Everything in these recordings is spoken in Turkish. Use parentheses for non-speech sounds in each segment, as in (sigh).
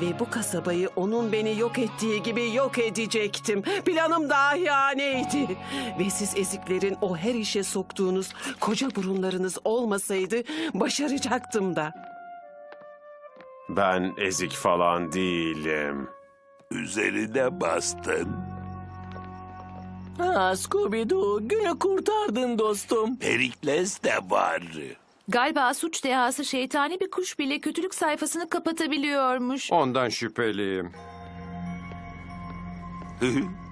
Ve bu kasabayı onun beni yok ettiği gibi yok edecektim. Planım dahiyaneydi. Ve siz eziklerin o her işe soktuğunuz koca burunlarınız olmasaydı başaracaktım da. Ben ezik falan değilim. Üzerine bastın. Ha Scooby-Doo günü kurtardın dostum. Perikles de var. Galiba suç dehası şeytani bir kuş bile kötülük sayfasını kapatabiliyormuş. Ondan şüpheliyim. (laughs)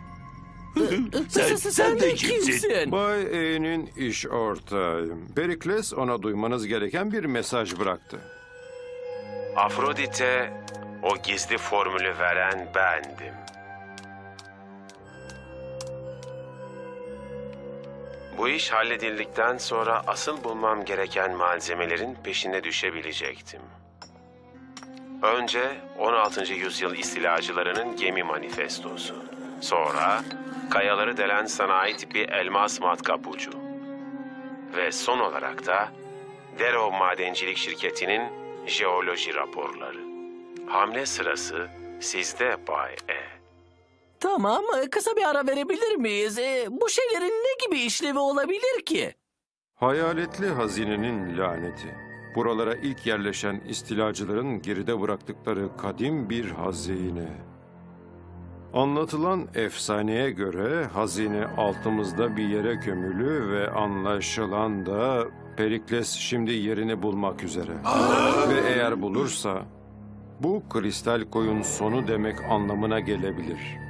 sen, sen de kimsin? kimsin? Bay E'nin iş ortağıyım. Perikles ona duymanız gereken bir mesaj bıraktı. Afrodite o gizli formülü veren bendim. Bu iş halledildikten sonra asıl bulmam gereken malzemelerin peşine düşebilecektim. Önce 16. yüzyıl istilacılarının gemi manifestosu. Sonra kayaları delen sanayi tipi elmas matkap ucu. Ve son olarak da Darrow Madencilik Şirketi'nin jeoloji raporları. Hamle sırası sizde Bay E. Tamam kısa bir ara verebilir miyiz? E, bu şeylerin ne gibi işlevi olabilir ki? Hayaletli hazinenin laneti. Buralara ilk yerleşen istilacıların geride bıraktıkları kadim bir hazine. Anlatılan efsaneye göre hazine altımızda bir yere gömülü ve anlaşılan da Perikles şimdi yerini bulmak üzere. ve eğer bulursa bu kristal koyun sonu demek anlamına gelebilir.